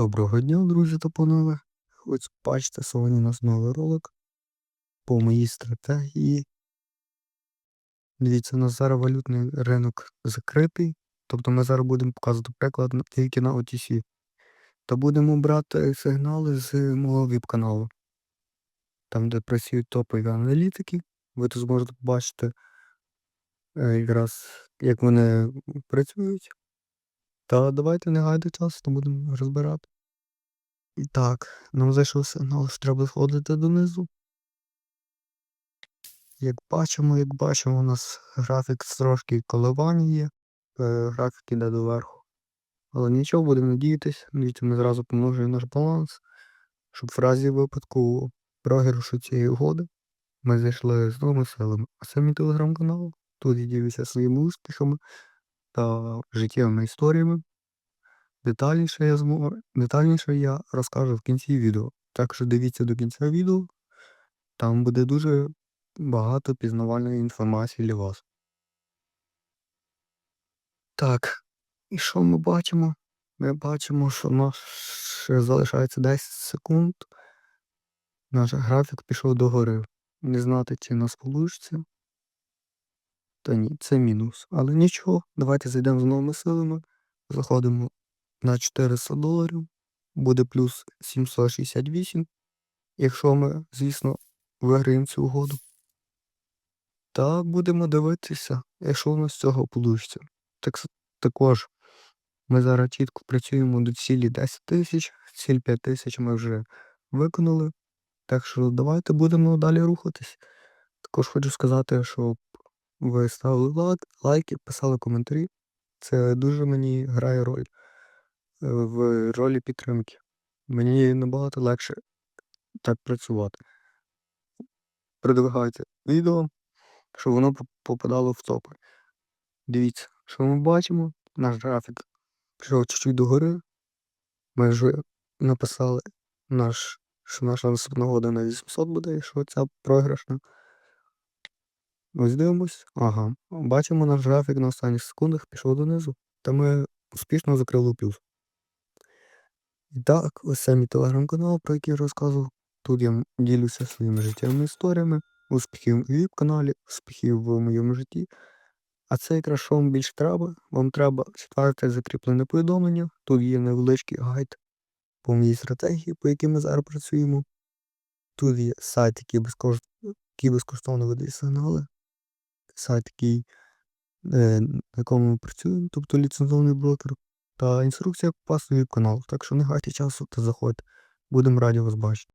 Доброго дня, друзі та панове. Ось бачите, сьогодні у нас новий ролик по моїй стратегії. Дивіться, у нас зараз валютний ринок закритий. Тобто ми зараз будемо показувати приклад тільки на OTC. Та будемо брати сигнали з мого віп-каналу. Там, де працюють топові аналітики. Ви тут зможете побачити е, якраз, як вони працюють. Та давайте не гайди час, то будемо розбирати. І так, нам зайшов сигнал, що треба сходити донизу. Як бачимо, як бачимо, у нас графік трошки коливання є. е, Графік іде доверху. Але нічого, будемо надіятись. Дивіться, ми зразу помножуємо наш баланс, щоб в разі випадку програшу цієї угоди ми зайшли з новими силами. А мій телеграм-канал. Тут я ділюся своїми успіхами та життєвими історіями. Детальніше я зможу, детальніше я розкажу в кінці відео. Так що дивіться до кінця відео. Там буде дуже багато пізнавальної інформації для вас. Так, і що ми бачимо? Ми бачимо, що у нас ще залишається 10 секунд. Наш графік пішов догори. Не знати, чи в нас вийде. Та ні, це мінус. Але нічого, давайте зайдемо з новими силами. Заходимо на 400 доларів. Буде плюс 768. Якщо ми, звісно, виграємо цю угоду. Та будемо дивитися, якщо у нас з цього вийде. Так, також ми зараз чітко працюємо до цілі 10 тисяч, ціль 5 тисяч ми вже виконали. Так що давайте будемо далі рухатись. Також хочу сказати, щоб ви ставили лайк, лайки, писали коментарі. Це дуже мені грає роль е, в ролі підтримки. Мені набагато легше так працювати. Продвигайте відео, щоб воно попадало в топи. Дивіться, що ми бачимо. Наш графік пішов чуть-чуть догори. Ми вже написали наш, що наша наступна года на 800 буде, якщо ця програшна. Ось дивимось. Ага. Бачимо наш графік на останніх секундах пішов донизу. Та ми успішно закрили плюс. І так, ось це мій телеграм-канал, про який я розказував. Тут я ділюся своїми життєвими історіями, успіхів у віп-каналі, успіхів в моєму житті. А це якраз що вам більше треба. Вам треба четверте закріплене повідомлення. Тут є невеличкий гайд по моїй стратегії, по якій ми зараз працюємо. Тут є сайт, який безкоштовно видає сигнали. Сайт, який, е, на якому ми працюємо, тобто ліцензований брокер. Та інструкція по пасу каналу. канал. Так що не гайте часу та заходьте. Будемо раді вас бачити.